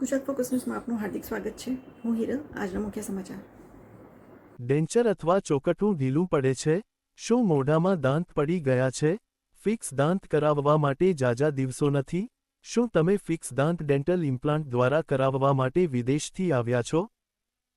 Gujarat focus ન્યૂઝમાં આપનું હાર્દિક સ્વાગત છે હું હિરલ આજના મુખ્ય સમાચાર ડેન્ચર અથવા ચોકઠું ઢીલું પડે છે? શું મોઢામાં દાંત પડી ગયા છે? ફિક્સ દાંત કરાવવા માટે જાજા દિવસો નથી? શું તમે ફિક્સ દાંત ડેન્ટલ ઇમ્પ્લાન્ટ દ્વારા કરાવવા માટે વિદેશથી આવ્યા છો?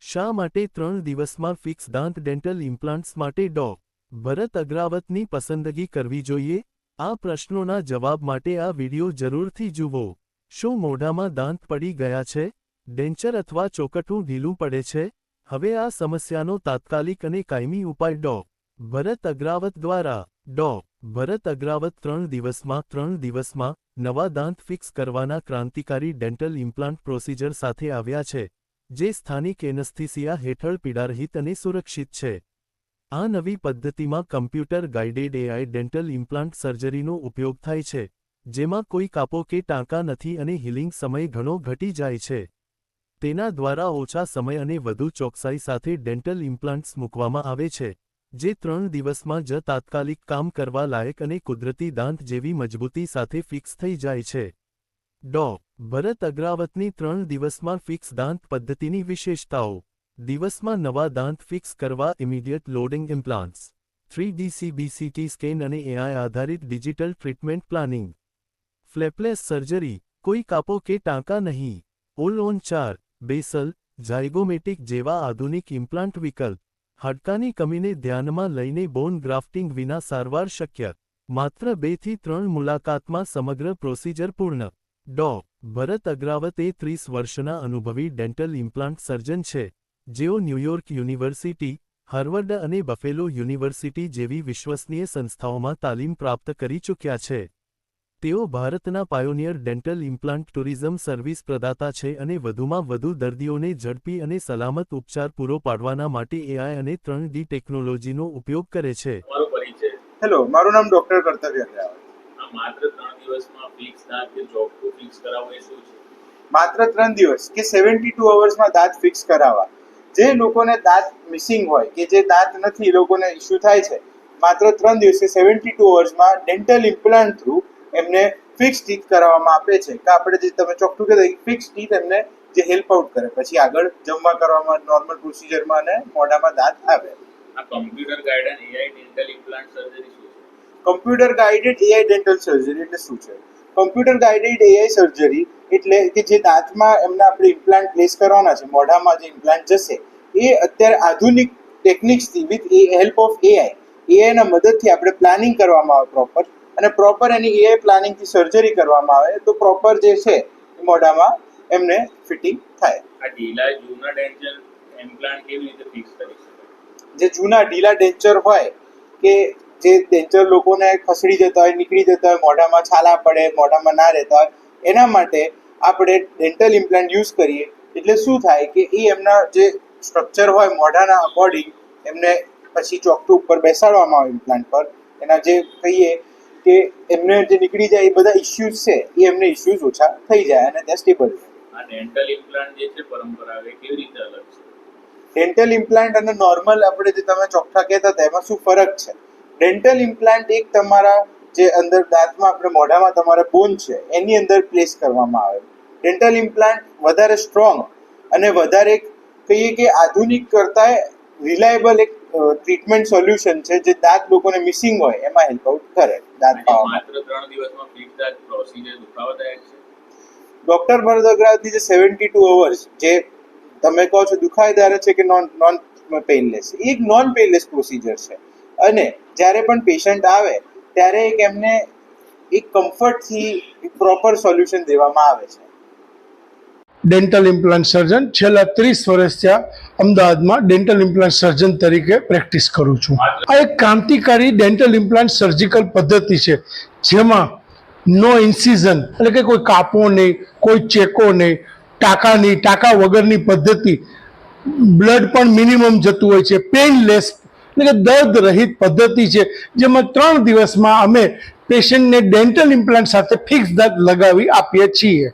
શા માટે ત્રણ દિવસમાં ફિક્સ દાંત ડેન્ટલ ઇમ્પ્લાન્ટ્સ માટે ડો? ભરત અગ્રાવતની પસંદગી કરવી જોઈએ? આ પ્રશ્નોના જવાબ માટે આ વિડિયો જરૂરથી જુઓ. શું મોઢામાં દાંત પડી ગયા છે? ડેન્ચર અથવા ચોકઠું ઢીલું પડે છે? હવે આ સમસ્યાનો તાત્કાલિક અને કાયમી ઉપાય ડો. ભરત અગ્રાવત દ્વારા. ડો. ભરત અગ્રાવત ત્રણ દિવસમાં ત્રણ દિવસમાં નવા દાંત ફિક્સ કરવાના ક્રાંતિકારી ડેન્ટલ ઇમ્પ્લાન્ટ પ્રોસિજર સાથે આવ્યા છે, જે સ્થાનિક એનસ્થિસિયા હેઠળ પીડારહિત અને સુરક્ષિત છે. આ નવી પદ્ધતિમાં computer guided AI dental implant સર્જરીનો ઉપયોગ થાય છે. જેમાં કોઈ કાપો કે ટાંકા નથી અને હિલિંગ સમય ઘણો ઘટી જાય છે. તેના દ્વારા ઓછા સમય અને વધુ ચોકસાઈ સાથે ડેન્ટલ ઇમ્પ્લાન્ટ્સ મૂકવામાં આવે છે, જે ત્રણ દિવસમાં જ તાત્કાલિક કામ કરવા લાયક અને કુદરતી દાંત જેવી મજબૂતી સાથે ફિક્સ થઈ જાય છે. ડો, ભરત અગ્રાવતની ત્રણ દિવસમાં ફિક્સ દાંત પદ્ધતિની વિશેષતાઓ. દિવસમાં નવા દાંત ફિક્સ કરવા immediate loading implants. Three DCBCT scan અને એઆઈ આધારિત digital treatment planning. Flapless surgery, કોઈ કાપો કે ટાંકા નહીં. ઓલ ઓન ચાર, બેસલ ઝાયગોમેટિક જેવા આધુનિક ઇમ્પ્લાન્ટ વિકલ્પ. હાડકાની કમીને ધ્યાનમાં લઈને બોન ગ્રાફ્ટિંગ વિના સારવાર શક્ય. માત્ર બેથી ત્રણ મુલાકાતમાં સમગ્ર પ્રોસિજર પૂર્ણ. ડો. ભરત અગ્રાવત એ ત્રીસ વર્ષના અનુભવી ડેન્ટલ ઇમ્પ્લાન્ટ સર્જન છે. જેઓ ન્યૂયોર્ક યુનિવર્સિટી, હાર્વર્ડ અને બફેલો યુનિવર્સિટી જેવી વિશ્વસનીય સંસ્થાઓમાં તાલીમ પ્રાપ્ત કરી ચૂક્યા છે. તેઓ ભારતના pioneer dental implant tourism service પ્રદાતા છે અને વધુમાં વધુ દર્દીઓને ઝડપી અને સલામત ઉપચાર પૂરો પાડવાના માટે એઆઈ અને ત્રણ ડી ટેકનોલોજીનો ઉપયોગ કરે છે. હેલો મારું નામ ડોક્ટર કર્તવ્ય માત્ર ત્રણ દિવસમાં ફિક્સ દાંત કે ચોકઠું ફિક્સ કરાવવું એ શું છે? માત્ર ત્રણ દિવસ કે સેવન્ટી ટુ અવર્સમાં દાંત ફિક્સ કરાવવા. જે લોકોને દાંત મિસિંગ હોય કે જે દાંત નથી એ લોકોને ઇસ્યુ થાય છે માત્ર ત્રણ દિવસે સેવન્ટી ટુ અવર્સમાં ડેન્ટલ ઇમ્પ્લાન્ટ થ્રુ એમને ફિક્સ ટીથ કરાવવામાં આપે છે. કે આપણે જે તમે ચોખ્ખું કહેતા ફિક્સ ટીથ એમને જે હેલ્પ આઉટ કરે. પછી આગળ જમવા કરવામાં નોર્મલ પ્રોસિજરમાં અને મોઢામાં દાંત આવે. આ computer guided AI dental implant surgery શું છે? Computer guided AI dental surgery એટલે શું છે? કમ્પ્યુટર ગાઈડેડ એઆઈ સર્જરી એટલે કે જે દાંતમાં એમને આપણે ઇમ્પ્લાન્ટ પ્લેસ કરવાના છે મોઢામાં જે ઇમ્પ્લાન્ટ જશે એ અત્યારે આધુનિક ટેકનિક્સથી વિથ હેલ્પ ઓફ એઆઈ એઆઈના મદદથી આપણે પ્લાનિંગ કરવામાં આવે પ્રોપર અને પ્રોપર એની એઆઈ પ્લાનિંગથી સર્જરી કરવામાં આવે તો પ્રોપર જે છે મોઢામાં એમને ફિટિંગ થાય. આ ઢીલા જૂના ડેન્ટલ ઇમ્પ્લાન્ટ કેવી રીતે ફિક્સ કરી શકાય જે જૂના ઢીલા ડેન્ચર હોય કે જે ડેન્ચર લોકોને ખસડી જતા હોય નીકળી જતા હોય મોઢામાં છાલા પડે મોઢામાં ના રહેતા હોય એના માટે આપણે ડેન્ટલ ઇમ્પ્લાન્ટ યુઝ કરીએ. એટલે શું થાય કે એ એમના જે સ્ટ્રક્ચર હોય મોઢાના અકોર્ડિંગ એમને પછી ચોકટું ઉપર બેસાડવામાં આવે ઇમ્પ્લાન્ટ પર. એના જે કહીએ કે એમને જે નીકળી જાય એ બધા ઇસ્યુઝ છે એ એમને ઇસ્યુઝ ઓછા થઈ જાય અને ત્યાં સ્ટેબલ આ ડેન્ટલ ઇમ્પ્લાન્ટ જે છે પરંપરાગત કેવી રીતે અલગ છે? ડેન્ટલ ઇમ્પ્લાન્ટ અને નોર્મલ આપણે જે તમે ચોખ્ખા કહેતા હતા એમાં શું ફરક છે? ડેન્ટલ ઇમ્પ્લાન્ટ એક તમારા જે અંદર દાંતમાં આપણે મોઢામાં તમારા બોન છે એની અંદર પ્લેસ કરવામાં આવે. ડેન્ટલ ઇમ્પ્લાન્ટ વધારે સ્ટ્રોંગ અને વધારે કહીએ કે આધુનિક કરતાં રિલાયબલ એક ટ્રીટમેન્ટ સોલ્યુશન છે જે દાંત લોકોને મિસિંગ હોય એમાં હેલ્પ આઉટ કરે દાંત પાવામાં. માત્ર 3 દિવસમાં ફિક્સ દાંત પ્રોસિજર દુખાવાદાયક છે? ડોક્ટર ભરત અગ્રવાલની જે સેવન્ટી ટુ અવર્સ જે તમે કહો છો દુખાયદાર છે કે નોન નોન પેઇનલેસ એક નોન પેઇનલેસ પ્રોસિજર છે. અને જ્યારે પણ પેશન્ટ આવે ત્યારે એક એમને એક કમ્ફર્ટથી પ્રોપર સોલ્યુશન દેવામાં આવે છે. ડેન્ટલ ઇમ્પ્લાન્ટ સર્જન છેલ્લા ત્રીસ વર્ષ આ અમદાવાદમાં ડેન્ટલ ઇમ્પ્લાન્ટ સર્જન તરીકે પ્રેક્ટિસ કરું છું. આ એક ક્રાંતિકારી ડેન્ટલ ઇમ્પ્લાન્ટ સર્જિકલ પદ્ધતિ છે, જેમાં નો ઇન્સિઝન એટલે કે કોઈ કાપો નહીં, કોઈ ચેકો નહીં, ટાંકા નહીં, ટાંકા વગરની પદ્ધતિ બ્લડ પણ મિનિમમ જતું હોય છે પેઇનલેસ એટલે કે દર્દ રહિત પદ્ધતિ છે, જેમાં ત્રણ દિવસમાં અમે પેશન્ટને ડેન્ટલ ઇમ્પ્લાન્ટ સાથે ફિક્સ દાંત લગાવી આપીએ છીએ.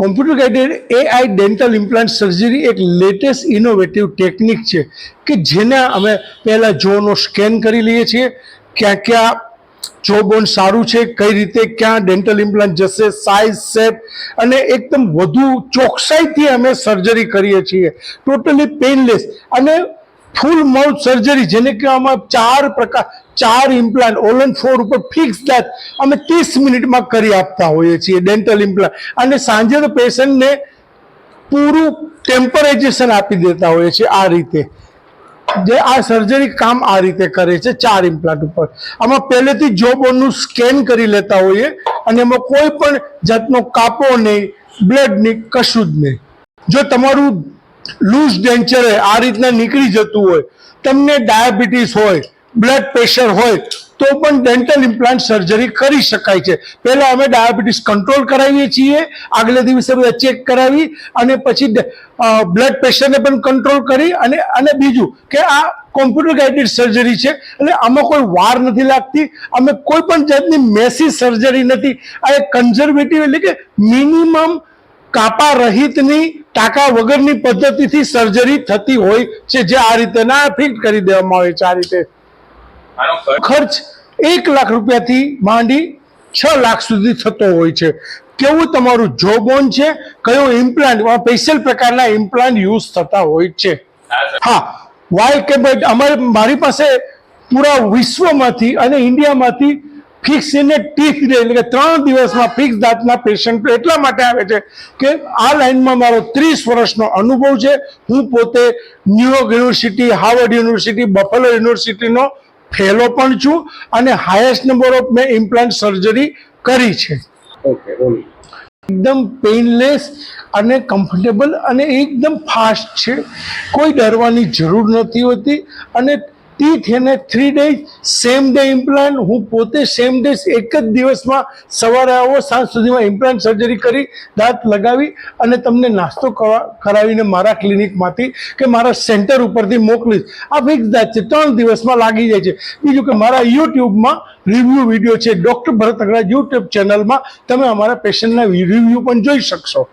Computer guided AI dental implant surgery એક લેટેસ્ટ ઇનોવેટિવ ટેકનિક છે કે જેના અમે પહેલાં જોનો સ્કેન કરી લઈએ છીએ, ક્યાં ક્યાં જો બોન સારું છે, કઈ રીતે ક્યાં ડેન્ટલ ઇમ્પ્લાન્ટ જશે સાઇઝ શેપ અને એકદમ વધુ ચોકસાઈથી અમે સર્જરી કરીએ છીએ. ટોટલી પેઇનલેસ અને ફૂલ માઉથ સર્જરી જેને કહેવામાં ચાર પ્રકાર ચાર ઇમ્પ્લાન્ટ ઓલન ફોર ઉપર ફિક્સ દાંત અમે ત્રીસ મિનિટમાં કરી આપતા હોઈએ છીએ ડેન્ટલ ઇમ્પ્લાન્ટ અને સાંજે તો પેશન્ટને પૂરું ટેમ્પરેચેશન આપી દેતા હોઈએ છીએ આ રીતે. જે આ સર્જરી કામ આ રીતે કરે છે ચાર ઇમ્પ્લાન્ટ ઉપર. આમાં પહેલેથી જો બોનનું સ્કેન કરી લેતા હોઈએ અને એમાં કોઈ પણ જાતનો કાપો નહીં બ્લડ નહીં, કશું જ નહીં. જો તમારું લૂઝ ડેન્ચર આ રીતના નીકળી જતું હોય, તમને ડાયાબિટીસ હોય બ્લડ પ્રેશર હોય તો પણ ડેન્ટલ ઇમ્પ્લાન્ટ સર્જરી કરી શકાય છે. પહેલા અમે ડાયાબિટીસ કંટ્રોલ કરાવીએ છીએ. આગલે દિવસે બધા ચેક કરાવી અને પછી બ્લડ પ્રેશરને પણ કંટ્રોલ કરી અને અને બીજું કે આ કોમ્પ્યુટર ગાઈડેડ સર્જરી છે. એટલે આમાં કોઈ વાર નથી લાગતી. અમે કોઈ પણ જાતની મેસી સર્જરી નથી. આ એક કન્ઝર્વેટિવ એટલે કે મિનિમમ કાપા રહિતની, ટાંકા વગરની પદ્ધતિથી સર્જરી થતી હોય છે. જે આ રીતે ના ફિટ કરી દેવામાં આવે છે, આ રીતે. ખર્ચ એક લાખ રૂપિયાથી માંડી છ લાખ સુધી થતો હોય છે. કેવું તમારું જોબોન છે? કયો ઇમ્પ્લાન્ટ સ્પેશિયલ પ્રકારના ઇમ્પ્લાન્ટ યુઝ થતા હોય છે? હા વાય કે અમારે મારી પાસે પૂરા વિશ્વમાંથી અને ઇન્ડિયામાંથી ફિક્સ એને ટીથ ડે એટલે કે ત્રણ દિવસમાં ફિક્સ દાંતના પેશન્ટ એટલા માટે આવે છે કે આ લાઇનમાં મારો ત્રીસ વર્ષનો અનુભવ છે. હું પોતે New York university Harvard university Buffalo યુનિવર્સિટીનો ફેલો પણ છું અને હાયેસ્ટ નંબર ઓફ મેં ઇમ્પ્લાન્ટ સર્જરી કરી છે. ઓકે એકદમ પેઇનલેસ અને કમ્ફર્ટેબલ અને એકદમ ફાસ્ટ છે. કોઈ ડરવાની જરૂર નથી હોતી અને ટીથ એને three days same day implant હું પોતે સેમ ડે એક જ દિવસમાં સવારે આવો, સાંજ સુધીમાં ઇમ્પ્લાન્ટ સર્જરી કરી, દાંત લગાવી અને તમને નાસ્તો કરા- કરાવીને મારા ક્લિનિકમાંથી કે મારા સેન્ટર ઉપરથી મોકલીશ. આ ફિક્સ દાંત છે. ત્રણ દિવસમાં લાગી જાય છે. બીજું કે મારા યુટ્યુબમાં રિવ્યૂ વીડિયો છે. ડૉક્ટર ભરત અગ્રા યુટ્યુબ ચેનલમાં તમે અમારા પેશન્ટના રિવ્યૂ પણ જોઈ શકશો.